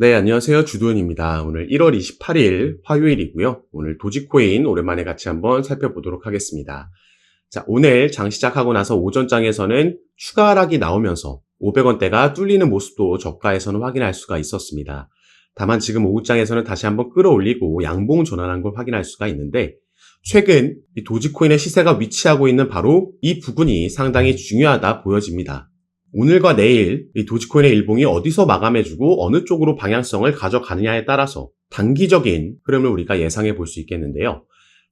네, 안녕하세요. 주도현입니다. 오늘 1월 28일 화요일이고요. 오늘 도지코인 오랜만에 같이 한번 살펴보도록 하겠습니다. 자, 오늘 장 시작하고 나서 오전장에서는 추가 하락이 나오면서 500원대가 뚫리는 모습도 저가에서는 확인할 수가 있었습니다. 다만 지금 오후장에서는 다시 한번 끌어올리고 양봉 전환한 걸 확인할 수가 있는데 최근 이 도지코인의 시세가 위치하고 있는 바로 이 부분이 상당히 중요하다 보여집니다. 오늘과 내일 이 도지코인의 일봉이 어디서 마감해주고 어느 쪽으로 방향성을 가져가느냐에 따라서 단기적인 흐름을 우리가 예상해 볼 수 있겠는데요.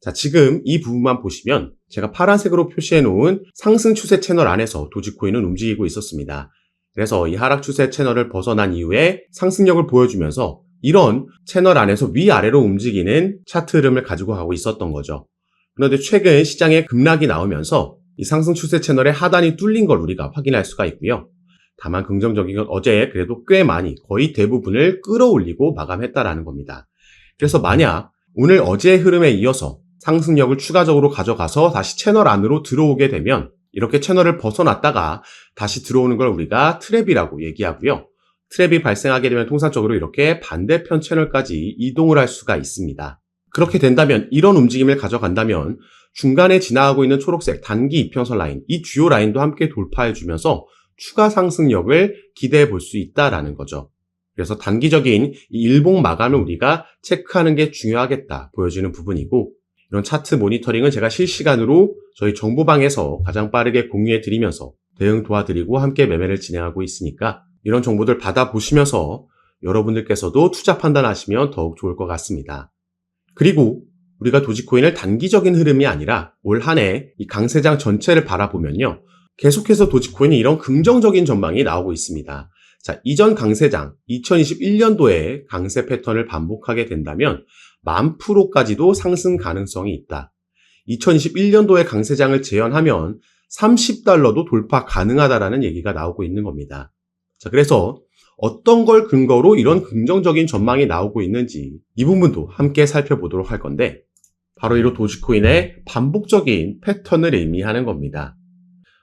자, 지금 이 부분만 보시면 제가 파란색으로 표시해 놓은 상승 추세 채널 안에서 도지코인은 움직이고 있었습니다. 그래서 이 하락 추세 채널을 벗어난 이후에 상승력을 보여주면서 이런 채널 안에서 위아래로 움직이는 차트 흐름을 가지고 가고 있었던 거죠. 그런데 최근 시장에 급락이 나오면서 이 상승 추세 채널의 하단이 뚫린 걸 우리가 확인할 수가 있고요. 다만 긍정적인 건 어제 그래도 꽤 많이 거의 대부분을 끌어올리고 마감했다라는 겁니다. 그래서 만약 오늘 어제의 흐름에 이어서 상승력을 추가적으로 가져가서 다시 채널 안으로 들어오게 되면 이렇게 채널을 벗어났다가 다시 들어오는 걸 우리가 트랩이라고 얘기하고요. 트랩이 발생하게 되면 통상적으로 이렇게 반대편 채널까지 이동을 할 수가 있습니다. 그렇게 된다면 이런 움직임을 가져간다면 중간에 지나가고 있는 초록색 단기 이평선 라인, 이 주요 라인도 함께 돌파해 주면서 추가 상승력을 기대해 볼 수 있다라는 거죠. 그래서 단기적인 이 일봉 마감을 우리가 체크하는 게 중요하겠다 보여지는 부분이고 이런 차트 모니터링은 제가 실시간으로 저희 정보방에서 가장 빠르게 공유해 드리면서 대응 도와드리고 함께 매매를 진행하고 있으니까 이런 정보들 받아보시면서 여러분들께서도 투자 판단하시면 더욱 좋을 것 같습니다. 그리고 우리가 도지코인을 단기적인 흐름이 아니라 올 한 해 이 강세장 전체를 바라보면요. 계속해서 도지코인이 이런 긍정적인 전망이 나오고 있습니다. 자, 이전 강세장 2021년도에 강세 패턴을 반복하게 된다면 만 프로까지도 상승 가능성이 있다. 2021년도에 강세장을 재현하면 30달러도 돌파 가능하다라는 얘기가 나오고 있는 겁니다. 자, 그래서 어떤 걸 근거로 이런 긍정적인 전망이 나오고 있는지 이 부분도 함께 살펴보도록 할 건데 바로 이로 도지코인의 반복적인 패턴을 의미하는 겁니다.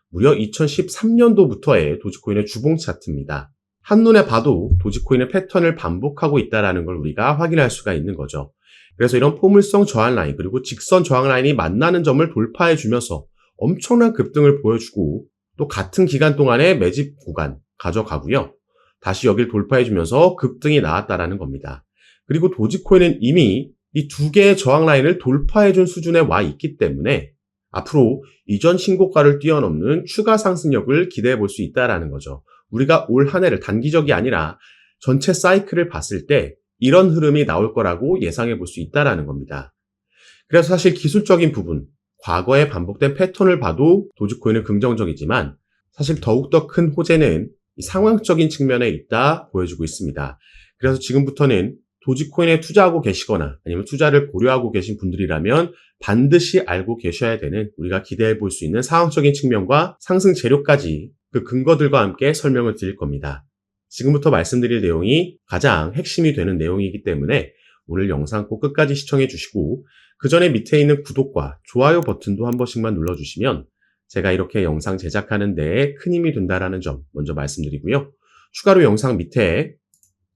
무려 2013년도부터의 도지코인의 주봉 차트입니다. 한눈에 봐도 도지코인의 패턴을 반복하고 있다는 걸 우리가 확인할 수가 있는 거죠. 그래서 이런 포물성 저항 라인 그리고 직선 저항 라인이 만나는 점을 돌파해 주면서 엄청난 급등을 보여주고 또 같은 기간 동안의 매집 구간 가져가고요. 다시 여길 돌파해 주면서 급등이 나왔다라는 겁니다. 그리고 도지코인은 이미 이 두 개의 저항 라인을 돌파해 준 수준에 와 있기 때문에 앞으로 이전 신고가를 뛰어넘는 추가 상승력을 기대해 볼 수 있다라는 거죠. 우리가 올 한 해를 단기적이 아니라 전체 사이클을 봤을 때 이런 흐름이 나올 거라고 예상해 볼 수 있다라는 겁니다. 그래서 사실 기술적인 부분, 과거에 반복된 패턴을 봐도 도지코인은 긍정적이지만 사실 더욱더 큰 호재는 상황적인 측면에 있다 보여주고 있습니다. 그래서 지금부터는 도지코인에 투자하고 계시거나 아니면 투자를 고려하고 계신 분들이라면 반드시 알고 계셔야 되는 우리가 기대해 볼 수 있는 상황적인 측면과 상승 재료까지 그 근거들과 함께 설명을 드릴 겁니다. 지금부터 말씀드릴 내용이 가장 핵심이 되는 내용이기 때문에 오늘 영상 꼭 끝까지 시청해 주시고 그 전에 밑에 있는 구독과 좋아요 버튼도 한 번씩만 눌러주시면 제가 이렇게 영상 제작하는 데에 큰 힘이 된다라는 점 먼저 말씀드리고요. 추가로 영상 밑에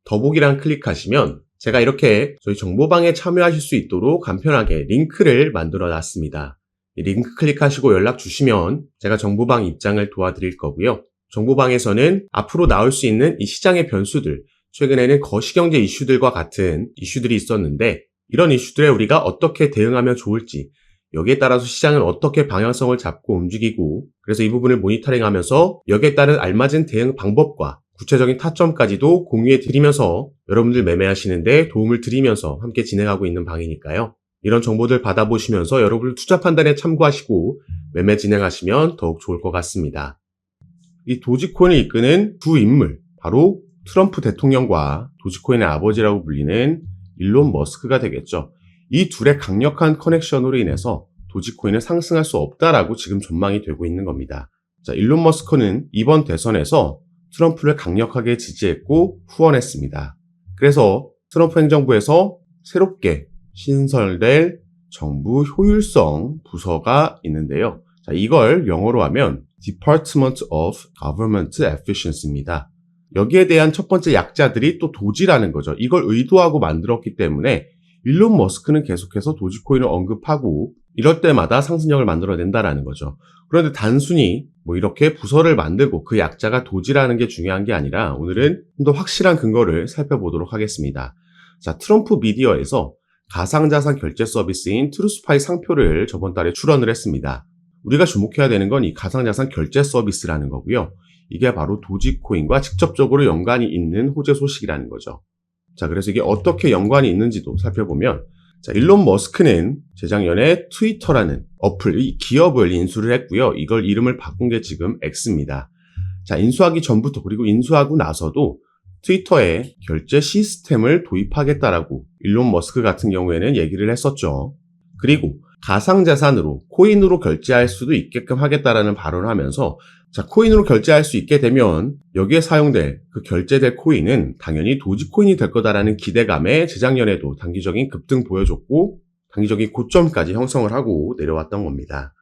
더보기란 클릭하시면 제가 이렇게 저희 정보방에 참여하실 수 있도록 간편하게 링크를 만들어 놨습니다. 링크 클릭하시고 연락 주시면 제가 정보방 입장을 도와드릴 거고요. 정보방에서는 앞으로 나올 수 있는 이 시장의 변수들, 최근에는 거시경제 이슈들과 같은 이슈들이 있었는데 이런 이슈들에 우리가 어떻게 대응하면 좋을지 여기에 따라서 시장은 어떻게 방향성을 잡고 움직이고 그래서 이 부분을 모니터링 하면서 여기에 따른 알맞은 대응 방법과 구체적인 타점까지도 공유해 드리면서 여러분들 매매하시는데 도움을 드리면서 함께 진행하고 있는 방이니까요. 이런 정보들 받아보시면서 여러분들 투자 판단에 참고하시고 매매 진행하시면 더욱 좋을 것 같습니다. 이 도지코인을 이끄는 두 인물, 바로 트럼프 대통령과 도지코인의 아버지라고 불리는 일론 머스크가 되겠죠. 이 둘의 강력한 커넥션으로 인해서 도지코인은 상승할 수 없다라고 지금 전망이 되고 있는 겁니다. 자, 일론 머스크는 이번 대선에서 트럼프를 강력하게 지지했고 후원했습니다. 그래서 트럼프 행정부에서 새롭게 신설될 정부 효율성 부서가 있는데요. 자, 이걸 영어로 하면 Department of Government Efficiency입니다. 여기에 대한 첫 번째 약자들이 또 도지라는 거죠. 이걸 의도하고 만들었기 때문에 일론 머스크는 계속해서 도지코인을 언급하고 이럴 때마다 상승력을 만들어낸다라는 거죠. 그런데 단순히 뭐 이렇게 부서를 만들고 그 약자가 도지라는 게 중요한 게 아니라 오늘은 좀 더 확실한 근거를 살펴보도록 하겠습니다. 자, 트럼프 미디어에서 가상자산 결제 서비스인 트루스파이 상표를 저번 달에 출원을 했습니다. 우리가 주목해야 되는 건 이 가상자산 결제 서비스라는 거고요. 이게 바로 도지코인과 직접적으로 연관이 있는 호재 소식이라는 거죠. 자, 그래서 이게 어떻게 연관이 있는지도 살펴보면 자, 일론 머스크는 재작년에 트위터라는 어플, 이 기업을 인수를 했고요. 이걸 이름을 바꾼 게 지금 X입니다. 자, 인수하기 전부터 그리고 인수하고 나서도 트위터에 결제 시스템을 도입하겠다라고 일론 머스크 같은 경우에는 얘기를 했었죠. 그리고 가상자산으로 코인으로 결제할 수도 있게끔 하겠다라는 발언을 하면서 자, 코인으로 결제할 수 있게 되면 여기에 사용될 그 결제될 코인은 당연히 도지코인이 될 거다라는 기대감에 재작년에도 단기적인 급등 보여줬고 단기적인 고점까지 형성을 하고 내려왔던 겁니다.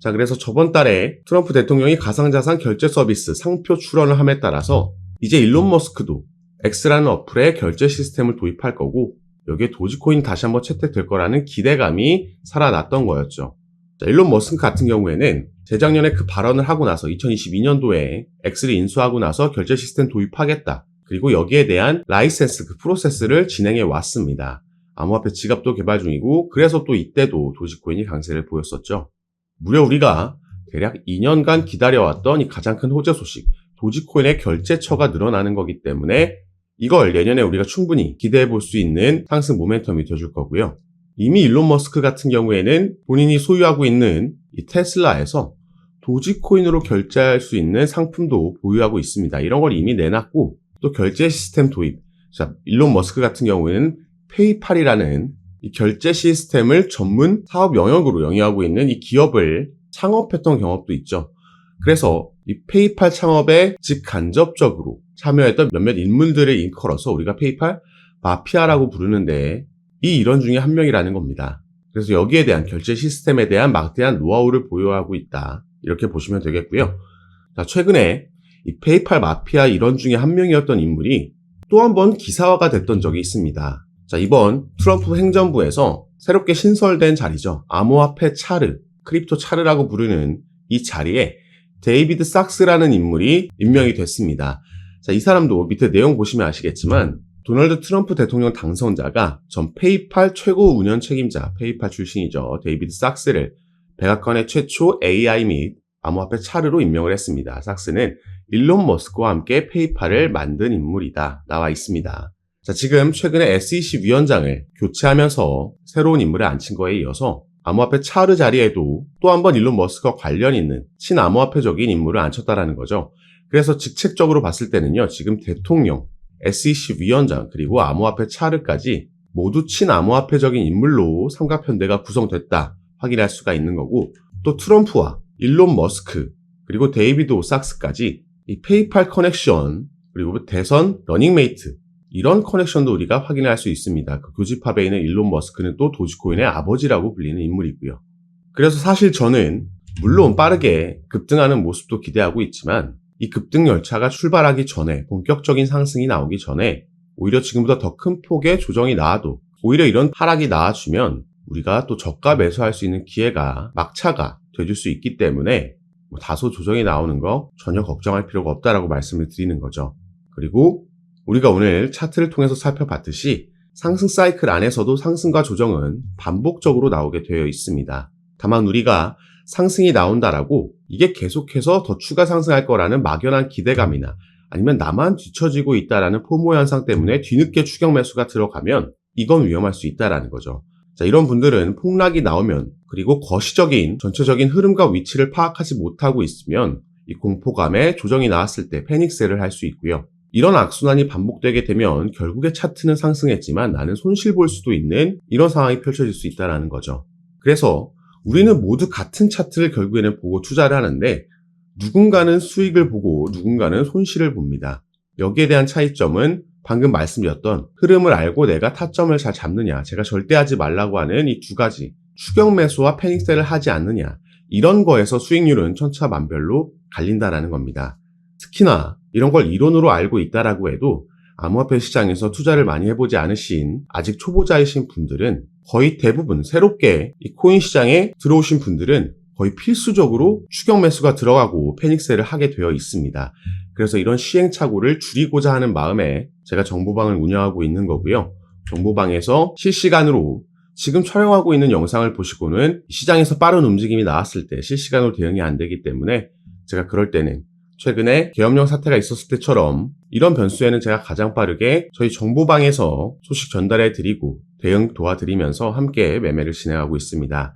자, 그래서 저번 달에 트럼프 대통령이 가상자산 결제 서비스 상표 출원을 함에 따라서 이제 일론 머스크도 X라는 어플에 결제 시스템을 도입할 거고 여기에 도지코인 다시 한번 채택될 거라는 기대감이 살아났던 거였죠. 자, 일론 머스크 같은 경우에는 재작년에 그 발언을 하고 나서 2022년도에 X를 인수하고 나서 결제 시스템 도입하겠다. 그리고 여기에 대한 라이센스 그 프로세스를 진행해 왔습니다. 암호화폐 지갑도 개발 중이고 그래서 또 이때도 도지코인이 강세를 보였었죠. 무려 우리가 대략 2년간 기다려왔던 이 가장 큰 호재 소식 도지코인의 결제처가 늘어나는 거기 때문에 이걸 내년에 우리가 충분히 기대해 볼 수 있는 상승 모멘텀이 되어줄 거고요. 이미 일론 머스크 같은 경우에는 본인이 소유하고 있는 이 테슬라에서 도지코인으로 결제할 수 있는 상품도 보유하고 있습니다. 이런 걸 이미 내놨고 또 결제 시스템 도입. 자, 일론 머스크 같은 경우에는 페이팔이라는 이 결제 시스템을 전문 사업 영역으로 영위하고 있는 이 기업을 창업했던 경험도 있죠. 그래서 이 페이팔 창업에 직간접적으로 참여했던 몇몇 인물들을 일컬어서 우리가 페이팔 마피아라고 부르는데 이 일원 중에 한 명이라는 겁니다. 그래서 여기에 대한 결제 시스템에 대한 막대한 노하우를 보유하고 있다. 이렇게 보시면 되겠고요. 자, 최근에 이 페이팔 마피아 일원 중에 한 명이었던 인물이 또 한 번 기사화가 됐던 적이 있습니다. 자, 이번 트럼프 행정부에서 새롭게 신설된 자리죠. 암호화폐 차르, 크립토 차르라고 부르는 이 자리에 데이비드 sak스라는 인물이 임명이 됐습니다. 자, 이 사람도 밑에 내용 보시면 아시겠지만 도널드 트럼프 대통령 당선자가 전 페이팔 최고 운영 책임자, 페이팔 출신이죠. 데이비드 sak스를 백악관의 최초 AI 및 암호화폐 차르로 임명을 했습니다. sak스는 일론 머스크와 함께 페이팔을 만든 인물이다. 나와 있습니다. 자, 지금 최근에 SEC 위원장을 교체하면서 새로운 인물을 앉힌 거에 이어서 암호화폐 차르 자리에도 또 한 번 일론 머스크와 관련 있는 친암호화폐적인 인물을 앉혔다라는 거죠. 그래서 직책적으로 봤을 때는요, 지금 대통령, SEC 위원장, 그리고 암호화폐 차르까지 모두 친암호화폐적인 인물로 삼각편대가 구성됐다 확인할 수가 있는 거고, 또 트럼프와 일론 머스크, 그리고 데이비드 오삭스까지 이 페이팔 커넥션, 그리고 대선 러닝메이트, 이런 커넥션도 우리가 확인할 수 있습니다. 그 교집합에 있는 일론 머스크는 또 도지코인의 아버지라고 불리는 인물이고요. 그래서 사실 저는 물론 빠르게 급등하는 모습도 기대하고 있지만 이 급등 열차가 출발하기 전에 본격적인 상승이 나오기 전에 오히려 지금보다 더 큰 폭의 조정이 나와도 오히려 이런 하락이 나와주면 우리가 또 저가 매수할 수 있는 기회가 막차가 돼줄 수 있기 때문에 뭐 다소 조정이 나오는 거 전혀 걱정할 필요가 없다라고 말씀을 드리는 거죠. 그리고 우리가 오늘 차트를 통해서 살펴봤듯이 상승 사이클 안에서도 상승과 조정은 반복적으로 나오게 되어 있습니다. 다만 우리가 상승이 나온다라고 이게 계속해서 더 추가 상승할 거라는 막연한 기대감이나 아니면 나만 뒤처지고 있다라는 포모 현상 때문에 뒤늦게 추격 매수가 들어가면 이건 위험할 수 있다라는 거죠. 자, 이런 분들은 폭락이 나오면 그리고 거시적인 전체적인 흐름과 위치를 파악하지 못하고 있으면 이 공포감에 조정이 나왔을 때 패닉셀을 할수 있고요. 이런 악순환이 반복되게 되면 결국에 차트는 상승했지만 나는 손실 볼 수도 있는 이런 상황이 펼쳐질 수 있다는 거죠. 그래서 우리는 모두 같은 차트를 결국에는 보고 투자를 하는데 누군가는 수익을 보고 누군가는 손실을 봅니다. 여기에 대한 차이점은 방금 말씀드렸던 흐름을 알고 내가 타점을 잘 잡느냐, 제가 절대 하지 말라고 하는 이 두 가지 추격 매수와 패닉셀을 하지 않느냐 이런 거에서 수익률은 천차만별로 갈린다라는 겁니다. 특히나 이런 걸 이론으로 알고 있다라고 해도 암호화폐 시장에서 투자를 많이 해보지 않으신 아직 초보자이신 분들은 거의 대부분 새롭게 이 코인 시장에 들어오신 분들은 거의 필수적으로 추격 매수가 들어가고 패닉셀을 하게 되어 있습니다. 그래서 이런 시행착오를 줄이고자 하는 마음에 제가 정보방을 운영하고 있는 거고요. 정보방에서 실시간으로 지금 촬영하고 있는 영상을 보시고는 시장에서 빠른 움직임이 나왔을 때 실시간으로 대응이 안 되기 때문에 제가 그럴 때는 최근에 계엄령 사태가 있었을 때처럼 이런 변수에는 제가 가장 빠르게 저희 정보방에서 소식 전달해 드리고 대응 도와드리면서 함께 매매를 진행하고 있습니다.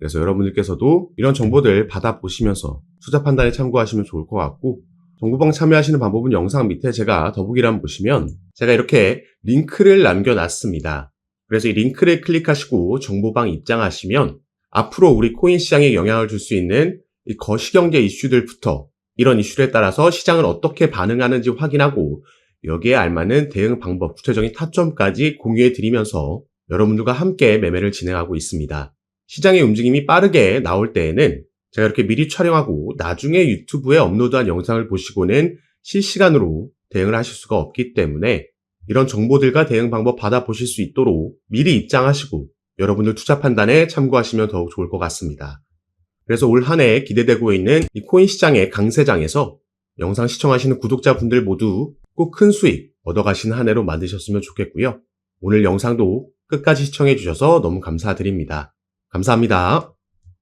그래서 여러분들께서도 이런 정보들 받아보시면서 투자 판단에 참고하시면 좋을 것 같고 정보방 참여하시는 방법은 영상 밑에 제가 더보기란 보시면 제가 이렇게 링크를 남겨놨습니다. 그래서 이 링크를 클릭하시고 정보방 입장하시면 앞으로 우리 코인 시장에 영향을 줄 수 있는 이 거시경제 이슈들부터 이런 이슈에 따라서 시장을 어떻게 반응하는지 확인하고 여기에 알맞는 대응 방법, 구체적인 타점까지 공유해 드리면서 여러분들과 함께 매매를 진행하고 있습니다. 시장의 움직임이 빠르게 나올 때에는 제가 이렇게 미리 촬영하고 나중에 유튜브에 업로드한 영상을 보시고는 실시간으로 대응을 하실 수가 없기 때문에 이런 정보들과 대응 방법 받아보실 수 있도록 미리 입장하시고 여러분들 투자 판단에 참고하시면 더욱 좋을 것 같습니다. 그래서 올 한 해 기대되고 있는 이 코인 시장의 강세장에서 영상 시청하시는 구독자분들 모두 꼭 큰 수익 얻어가시는 한 해로 만드셨으면 좋겠고요. 오늘 영상도 끝까지 시청해 주셔서 너무 감사드립니다. 감사합니다.